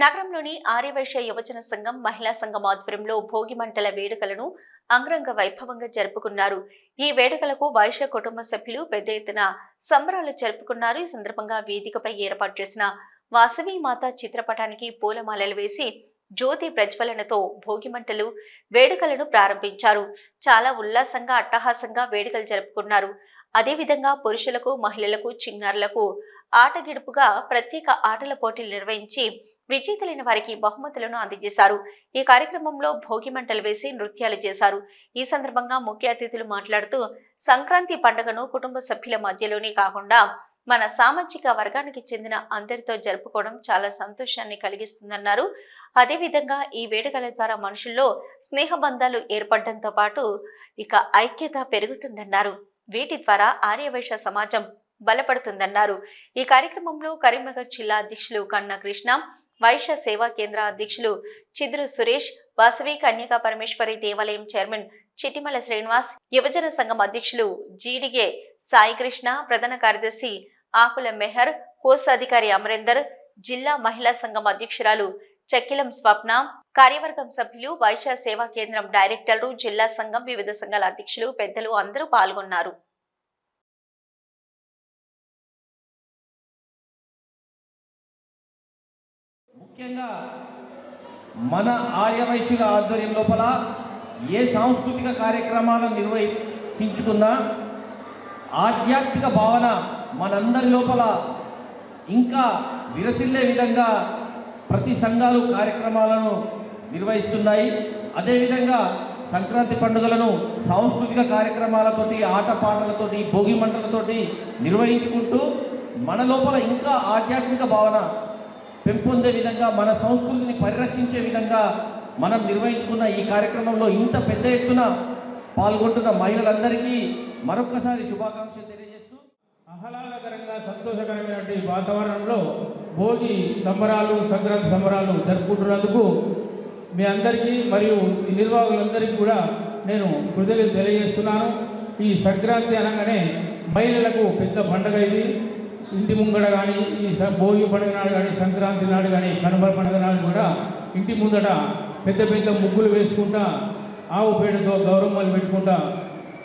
నగరంలోని ఆర్యవైశ్య యువజన సంఘం మహిళా సంఘం ఆధ్వర్యంలో భోగి మంటల వేడుకలను అంగరంగ వైభవంగా జరుపుకున్నారు. ఈ వేడుకలకు వైశ్య కుటుంబ సభ్యులు పెద్ద ఎత్తున సంబరాలు జరుపుకున్నారు. ఈ సందర్భంగా వేదికపై ఏర్పాటు చేసిన వాసవి మాత చిత్రపటానికి పూలమాలలు వేసి జ్యోతి ప్రజ్వలనతో భోగిమంటలు వేడుకలను ప్రారంభించారు. చాలా ఉల్లాసంగా అట్టహాసంగా వేడుకలు జరుపుకున్నారు. అదేవిధంగా పురుషులకు మహిళలకు చిన్నారులకు ఆటగిడుపుగా ప్రత్యేక ఆటల పోటీలు నిర్వహించి విజేతలైన వారికి బహుమతులను అందజేశారు. ఈ కార్యక్రమంలో భోగి మంటలు వేసి నృత్యాలు చేశారు. ఈ సందర్భంగా ముఖ్య అతిథులు మాట్లాడుతూ సంక్రాంతి పండుగను కుటుంబ సభ్యుల మధ్యలోనే కాకుండా మన సామాజిక వర్గానికి చెందిన అందరితో జరుపుకోవడం చాలా సంతోషాన్ని కలిగిస్తుందన్నారు. అదేవిధంగా ఈ వేడుకల ద్వారా మనుషుల్లో స్నేహబంధాలు ఏర్పడడంతో పాటు ఇక ఐక్యత పెరుగుతుందన్నారు. వీటి ద్వారా ఆర్యవైశ్య సమాజం బలపడుతుందన్నారు. ఈ కార్యక్రమంలో కరీంనగర్ జిల్లా అధ్యక్షులు కన్నా కృష్ణ వైశ్య సేవా కేంద్ర అధ్యక్షులు చిద్రు సురేష్ వాసవి కన్యకా పరమేశ్వరి దేవాలయం చైర్మన్ చిటిమల శ్రీనివాస్ యువజన సంఘం అధ్యక్షులు జీడిగే సాయికృష్ణ ప్రధాన కార్యదర్శి ఆకుల మెహర్ కోస్ అధికారి అమరేందర్ జిల్లా మహిళా సంఘం అధ్యక్షురాలు చక్కిలం స్వప్న కార్యవర్గం సభ్యులు వైశ్య సేవా కేంద్రం డైరెక్టర్లు జిల్లా సంఘం వివిధ సంఘాల అధ్యక్షులు పెద్దలు అందరూ పాల్గొన్నారు. ముఖ్యంగా మన ఆర్యవైశ్యుల ఆధ్వర్యం లోపల ఏ సాంస్కృతిక కార్యక్రమాలను నిర్వహించుకున్నా ఆధ్యాత్మిక భావన మనందరి లోపల ఇంకా విరసిల్లే విధంగా ప్రతి సంఘాలు కార్యక్రమాలను నిర్వహిస్తున్నాయి. అదేవిధంగా సంక్రాంతి పండుగలను సాంస్కృతిక కార్యక్రమాలతోటి ఆటపాటలతోటి భోగి మంటలతోటి నిర్వహించుకుంటూ మన లోపల ఇంకా ఆధ్యాత్మిక భావన పెంపొందే విధంగా మన సంస్కృతిని పరిరక్షించే విధంగా మనం నిర్వహించుకున్న ఈ కార్యక్రమంలో ఇంత పెద్ద ఎత్తున పాల్గొంటున్న మహిళలందరికీ మరొక్కసారి శుభాకాంక్షలు తెలియజేస్తూ ఆహ్లాదకరంగా సంతోషకరమైనటువంటి వాతావరణంలో భోగి సంబరాలు సంక్రాంతి సంబరాలు జరుపుకుంటున్నందుకు మీ అందరికీ మరియు ఈ నిర్వాహకులందరికీ కూడా నేను కృతజ్ఞత తెలియజేస్తున్నాను. ఈ సంక్రాంతి అనగానే మహిళలకు పెద్ద పండుగ ఇది. ఇంటి ముంగడ కానీ ఈ భోగి పండుగ నాడు కానీ సంక్రాంతి నాడు కానీ కనుమ పండుగ నాడు కూడా ఇంటి ముందట పెద్ద పెద్ద ముగ్గులు వేసుకుంటా ఆవు పేడతో గౌరమ్మలు పెట్టుకుంటా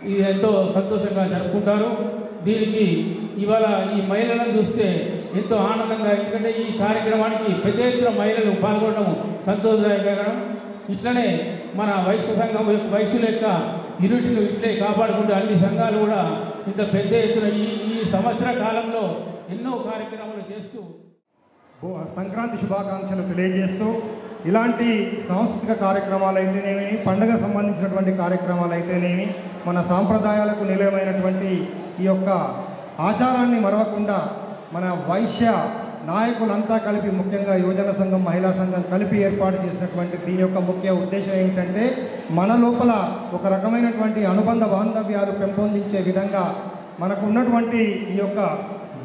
ఇది ఎంతో సంతోషంగా జరుపుకుంటారు. దీనికి ఇవాళ ఈ మహిళలను చూస్తే ఎంతో ఆనందంగా ఎందుకంటే ఈ కార్యక్రమానికి పెద్ద ఎత్తున మహిళలు పాల్గొనడం సంతోషదాయకరం ఇట్లనే మన వైశ్య సంఘం యొక్క వైశ్యుల యొక్క ఇరుటిని ఇట్లే కాపాడుకుంటూ అన్ని సంఘాలు కూడా ఇంత పెద్ద ఎత్తున ఈ ఈ సంవత్సర కాలంలో ఎన్నో కార్యక్రమాలు చేస్తూ సంక్రాంతి శుభాకాంక్షలు తెలియజేస్తూ ఇలాంటి సాంస్కృతిక కార్యక్రమాలు అయితేనేమి పండుగ సంబంధించినటువంటి కార్యక్రమాలు అయితేనేమి మన సాంప్రదాయాలకు నిలయమైనటువంటి ఈ యొక్క ఆచారాన్ని మరవకుండా మన వైశ్య నాయకులంతా కలిపి ముఖ్యంగా యువజన సంఘం మహిళా సంఘం కలిపి ఏర్పాటు చేసినటువంటి దీని యొక్క ముఖ్య ఉద్దేశం ఏంటంటే మన లోపల ఒక రకమైనటువంటి అనుబంధ బాంధవ్యాలు పెంపొందించే విధంగా మనకు ఉన్నటువంటి ఈ యొక్క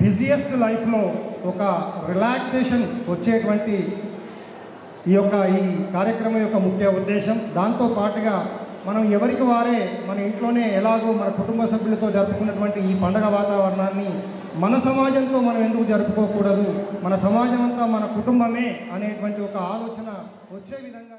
బిజియెస్ట్ లైఫ్లో ఒక రిలాక్సేషన్ వచ్చేటువంటి ఈ యొక్క ఈ కార్యక్రమం యొక్క ముఖ్య ఉద్దేశం. దాంతో పాటుగా మనం ఎవరికి వారే మన ఇంట్లోనే ఎలాగో మన కుటుంబ సభ్యులతో జరుపుకున్నటువంటి ఈ పండగ వాతావరణాన్ని మన సమాజంతో మనం ఎందుకు జరుపుకోకూడదు? మన సమాజం అంతా మన కుటుంబమే అనేటువంటి ఒక ఆలోచన వచ్చే విధంగా